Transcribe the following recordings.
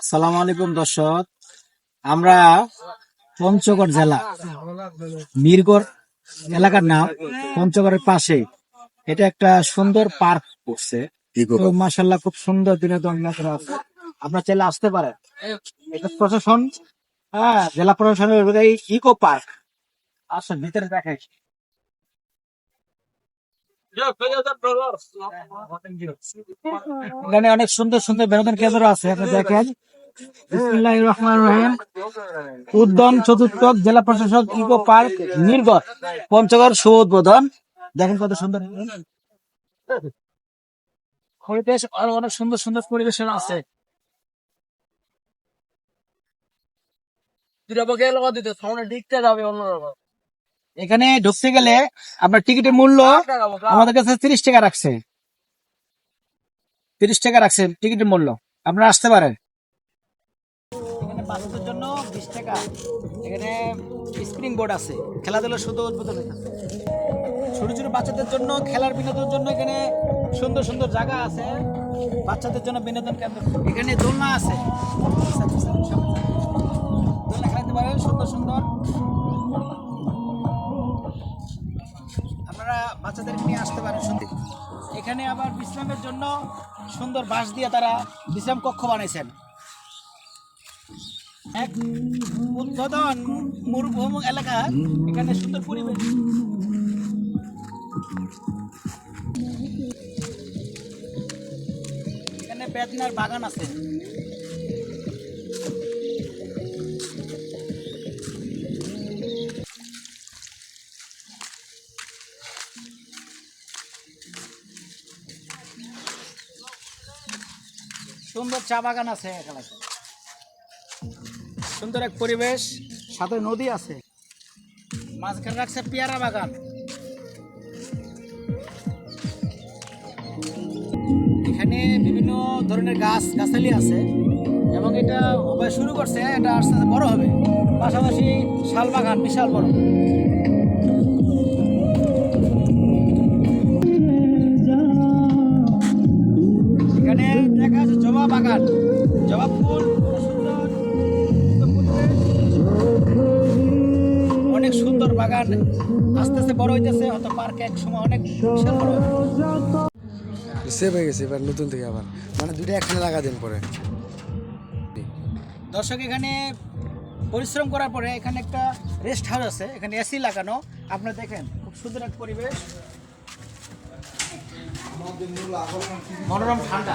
আসসালামু আলাইকুম দর্শক। আমরা পঞ্চগড় জেলা মিরগড় এলাকার নাম পঞ্চগড়ের পাশে। এটা একটা সুন্দর পার্ক করছে তো মাসাল্লাহ খুব সুন্দর বিনোদন করা আছে। আপনার চাইলে আসতে পারেন। এটা প্রশাসন হ্যাঁ জেলা প্রশাসনের ইকো পার্ক। আসেন ভিতরে দেখাই। এখানে অনেক সুন্দর সুন্দর বিনোদন কেন্দ্র আছে দেখেন। উদ্যান চতুর্থ, জেলা প্রশাসক ইকো পার্ক নির্গত পঞ্চগড় শুভ উদ্বোধন দেখেন কত সুন্দর। পরিবেশ, আরও অনেক সুন্দর সুন্দর পরিবেশন আছে। এখানে ঢুকতে গেলে আপনার টিকিটের মূল্য আমাদের কাছে তিরিশ টাকা রাখছে। তিরিশ টাকা রাখছে টিকিটের মূল্য। আপনারা আসতে পারেন। এখানে বাচ্চাদের জন্য বিশ টাকা। এখানে স্প্রিং বোর্ড আছে। খেলাধুলা শুধু উদ্বোধন ছোট ছোট বাচ্চাদের জন্য খেলার বিনোদনের জন্য এখানে সুন্দর সুন্দর জায়গা আছে। বাচ্চাদের জন্য বিনোদন কেন্দ্র। এখানে দোলনা আছে। দোলনা খেলাতে পারেন সুন্দর সুন্দর। আপনারা বাচ্চাদের নিয়ে আসতে পারেন সত্যি। এখানে আবার বিশ্রামের জন্য সুন্দর বাঁশ দিয়ে তারা বিশ্রাম কক্ষ বানাইছেন এক উদ্বোধন মরুভূমি এলাকা, এখানে সুন্দর পরিবেশ। এখানে বেদনার বাগান আছে। সুন্দর চা বাগান আছে সুন্দর এক পরিবেশ, সাথে নদী আছে। মাঝখানে রাখছে পেয়ারা বাগান। এখানে বিভিন্ন ধরনের গাছ, গাছালি আছে এবং এটা শুরু করছে, এটা আস্তে আস্তে বড় হবে। পাশাপাশি শাল বাগান, বিশাল বড়। বাগান আস্তে আস্তে বড় হইতেছে হয়তো পার্কে এক সময় অনেক বিশাল বড় সেভ হয়ে গেছে এবার নতুন থেকে আবার। মানে দুইটা একখানে লাগা দিন পরে। দর্শক এখানে পরিশ্রম করার পরে এখানে একটা রেস্ট হাউস আছে এখানে এসি লাগানো। আপনারা দেখেন খুব সুন্দর এক পরিবেশ। মনোরম ঠান্ডা।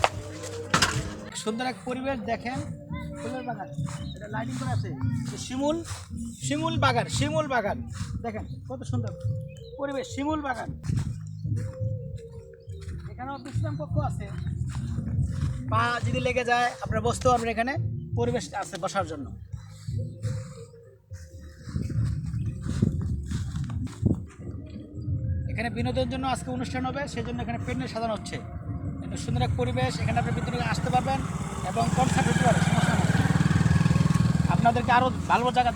সুন্দর এক পরিবেশ দেখেন। ফুলের বাগান। এটা লাইটিং করে আছে। শিমুল শিমুল বাগান শিমুল বাগান। দেখেন, কত সুন্দর পরিবেশ, শিমুল বাগান। এখানেও বিশ্রাম কক্ষ আছে। পা যদি লেগে যায়, আপনার বসতেও পারবেন এখানে পরিবেশ আছে বসার জন্য। এখানে বিনোদনের জন্য আজকে অনুষ্ঠান হবে সেই জন্য এখানে প্যান্ডেল সাজানো হচ্ছে। সুন্দর এক পরিবেশ এখানে আপনি ভিতরে আসতে পারবেন এবং কনসার্ট হতে পারে সমস্যা নেই। আপনাদেরকে আরও ভালো জায়গা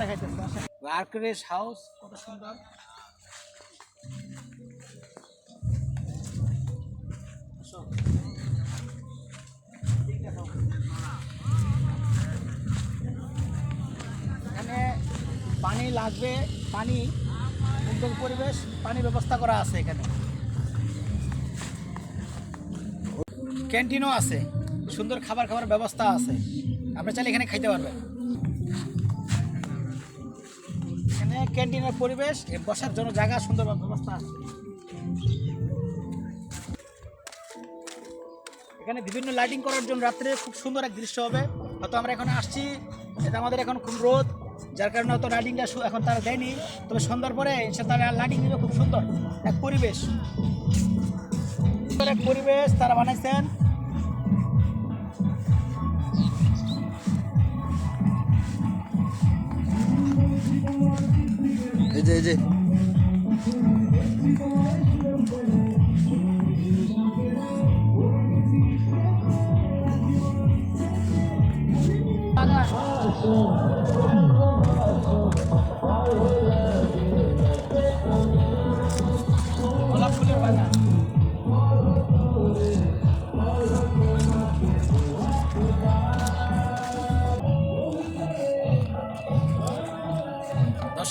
আর্কারেস হাউস। কত সুন্দর। এখানে পানি লাগবে পানি সুন্দর পরিবেশ পানি ব্যবস্থা করা আছে এখানে। ক্যান্টিনও আছে, সুন্দর খাবার খাবার ব্যবস্থা আছে। আপনি চাইলে এখানে খাইতে পারবেন। এখানে ক্যান্টিনের পরিবেশ বসার জন্য জায়গা, সুন্দর ব্যবস্থা আছে। এখানে বিভিন্ন লাইটিং করার জন্য রাত্রে খুব সুন্দর এক দৃশ্য হবে। হয়তো আমরা এখন আসছি, এটা আমাদের এখন খুব রোদ, যার কারণে হয়তো লাইটিংটা এখন তারা দেয়নি। তবে সন্ধ্যার পরে সে তারা লাইটিং দিবে খুব সুন্দর, এক পরিবেশ। সুন্দর এক পরিবেশ তারা বানাইছেন। এই যে এই যে।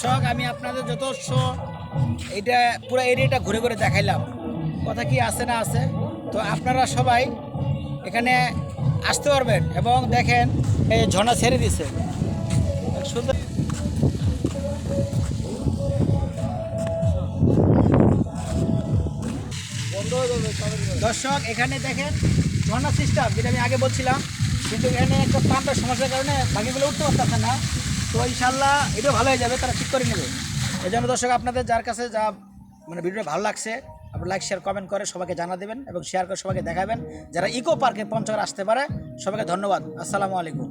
দর্শক, আমি আপনাদের যথেষ্ট এটা পুরো এরিয়াটা ঘুরে ঘুরে দেখাইলাম। কথা কি আছে না আছে? তো আপনারা সবাই এখানে আসতে পারবেন এবং দেখেন, এই ঝর্ণা ছেড়ে দিছে। দর্শক, এখানে দেখেন ঝর্ণা সিস্টেম যেটা আমি আগে বলছিলাম, কিন্তু এখানে একটা পাম্পের সমস্যার কারণে বাকিগুলো উঠতে পারতেছে না। তো ইনশাল্লাহ এটাও ভালো হয়ে যাবে, তারা ঠিক করে নেবে। এই জন্য দর্শক, আপনাদের যার কাছে যা মানে ভিডিওটা ভালো লাগছে, আপনার লাইক শেয়ার কমেন্ট করে সবাইকে জানা দেবেন এবং শেয়ার করে সবাইকে দেখাবেন। যারা ইকো পার্কে পঞ্চগড় আসতে পারে, সবাইকে ধন্যবাদ। আসসালামু আলাইকুম।